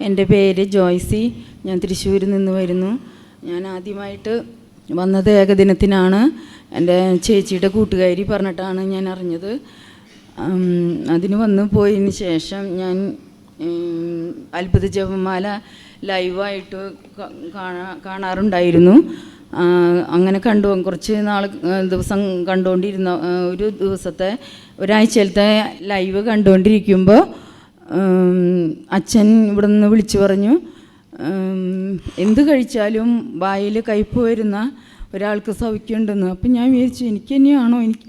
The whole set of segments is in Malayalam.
എന്റെ പേര് ജോയ്സി. ഞാൻ തൃശ്ശൂരിൽ നിന്ന് വരുന്നു. ഞാൻ ആദ്യമായിട്ട് വന്നത് ഏകദിനത്തിനാണ്. എന്റെ ചേച്ചിയുടെ കൂട്ടുകാരി പറഞ്ഞിട്ടാണ് ഞാൻ അറിഞ്ഞത്. അതിന് വന്ന് പോയതിന് ശേഷം ഞാൻ അത്ഭുത ജപമാല ലൈവായിട്ട് കാണാ കാണാറുണ്ടായിരുന്നു. അങ്ങനെ കണ്ടു. കുറച്ച് നാൾ ദിവസം കണ്ടുകൊണ്ടിരുന്ന ഒരു ദിവസത്തെ ഒരാഴ്ചയിലത്തെ ലൈവ് കണ്ടുകൊണ്ടിരിക്കുമ്പോൾ അച്ഛൻ ഇവിടെ നിന്ന് വിളിച്ചു പറഞ്ഞു എന്ത് കഴിച്ചാലും വായിൽ കയ്പ് വരുന്ന ഒരാൾക്ക് സൗഖ്യമുണ്ടെന്ന്. അപ്പം ഞാൻ വിചാരിച്ചു എനിക്ക് തന്നെയാണോ എനിക്ക്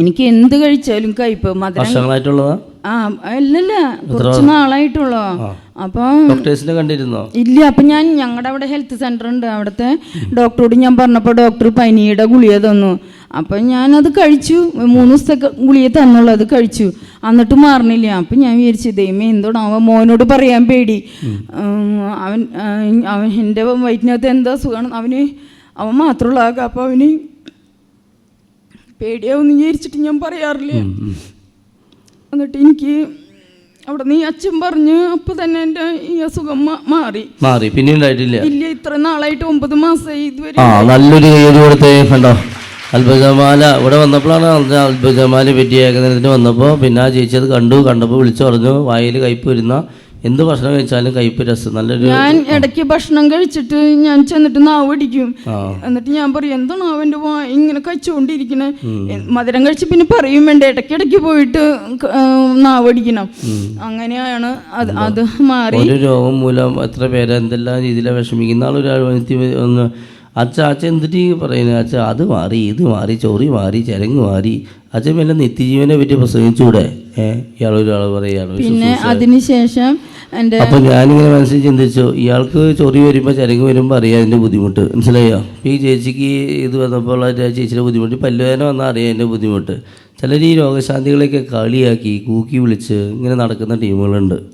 എനിക്ക് എന്ത് കഴിച്ചാലും കയ്പ്. മധുരം ആ അല്ലല്ല കുറച്ച് നാളായിട്ടുള്ളോ. ഡോക്ടേഴ്സിനെ കണ്ടിരുന്നോ? ഇല്ല അപ്പം ഞാൻ ഞങ്ങളുടെ അവിടെ ഹെൽത്ത് സെന്റർ ഉണ്ട് അവിടുത്തെ ഡോക്ടറോട് ഞാൻ പറഞ്ഞപ്പോൾ ഡോക്ടർ പനിയുടെ ഗുളിക തന്നു. അപ്പൊ ഞാൻ അത് കഴിച്ചു. മൂന്ന് ദിവസത്തെ ഗുളിയ ഗുളിക തന്നുള്ളൂ അത് കഴിച്ചു. എന്നിട്ട് മാറണില്ല. അപ്പം ഞാൻ വിചാരിച്ചു ദൈവമേ എന്തോടാ അവൻ മോനോട് പറയാൻ പേടി. അവൻ അവൻ എന്റെ വയറ്റിനകത്ത് എന്താ സുഖമാണ് അവന് അവൻ മാത്രമുള്ള. അപ്പൊ അപ്പം അവന് പേടിയാവും വിചാരിച്ചിട്ട് ഞാൻ പറയാറില്ല. എന്നിട്ട് എനിക്ക് അവിടെ നീ അച്ഛൻ പറഞ്ഞ് അപ്പൊ തന്നെ എന്റെ ഈ അസുഖം മാറി. മാറി. പിന്നെന്തായിട്ടില്ല ഇല്ല ഇത്ര നാളായിട്ട് ഒമ്പത് മാസമായി ഇതുവരെ. ആ നല്ലൊരു കയ്യൊരു കൊടുത്തേ കണ്ടോ? അത്ഭുതമാല. ഇവിടെ വന്നപ്പോഴാണ് അത്ഭുതമാല പറ്റി ഏകദിനത്തിന് വന്നപ്പോൾ പിന്നെ ആ ചേച്ചി അത് കണ്ടു. കണ്ടപ്പോൾ വിളിച്ചു പറഞ്ഞു വായിൽ കയ്പ് വരുന്ന എന്ത് ഭക്ഷണം കഴിച്ചാലും കയ്പ് രസം നല്ലൊരു ഞാൻ ഇടയ്ക്ക് ഭക്ഷണം കഴിച്ചിട്ട് ഞാൻ ചെന്നിട്ട് നാവ് അടിക്കും എന്നിട്ട് ഞാൻ പറയും എന്താണ് അവന്റെ ഇങ്ങനെ കഴിച്ചുകൊണ്ടിരിക്കണേ മധുരം കഴിച്ച് പിന്നെ പറയും വേണ്ട ഇടയ്ക്ക് ഇടയ്ക്ക് പോയിട്ട് ക- നാവ് അടിക്കണം അങ്ങനെയാണ് അത് അത് മാറി. ഒരു രോഗം മൂലം എത്ര പേര് എന്തെല്ലാം രീതിയിലാണ് വിഷമിക്കുന്ന ആളൊരാൾ ഒന്ന് അച്ഛ അച്ഛൻ എന്തിട്ട് പറയുന്നത് അച്ഛ അത് മാറി ഇത് മാറി ചൊറി മാറി ചരങ്ങ് മാറി. അച്ഛൻ പിന്നെ നിത്യജീവനെ പറ്റി പ്രസംഗിച്ചൂടെ? ഏഹ് ഇയാളൊരാൾ പറയുകയാണ്. പിന്നെ അതിനുശേഷം അപ്പോൾ ഞാനിങ്ങനെ മനസ്സിൽ ചിന്തിച്ചു ഇയാൾക്ക് ചൊറി വരുമ്പോൾ ചരക്ക് വരുമ്പോൾ അറിയാം എന്റെ ബുദ്ധിമുട്ട്. മനസ്സിലായോ? ഈ ചേച്ചിക്ക് ഇത് വന്നപ്പോൾ ചേച്ചിയുടെ ബുദ്ധിമുട്ട് പല്ലുവേദന വന്നാൽ അറിയാം എന്റെ ബുദ്ധിമുട്ട്. ചിലർ ഈ രോഗശാന്തികളെയൊക്കെ കളിയാക്കി കൂക്കി വിളിച്ച് ഇങ്ങനെ നടക്കുന്ന ടീമുകളുണ്ട്.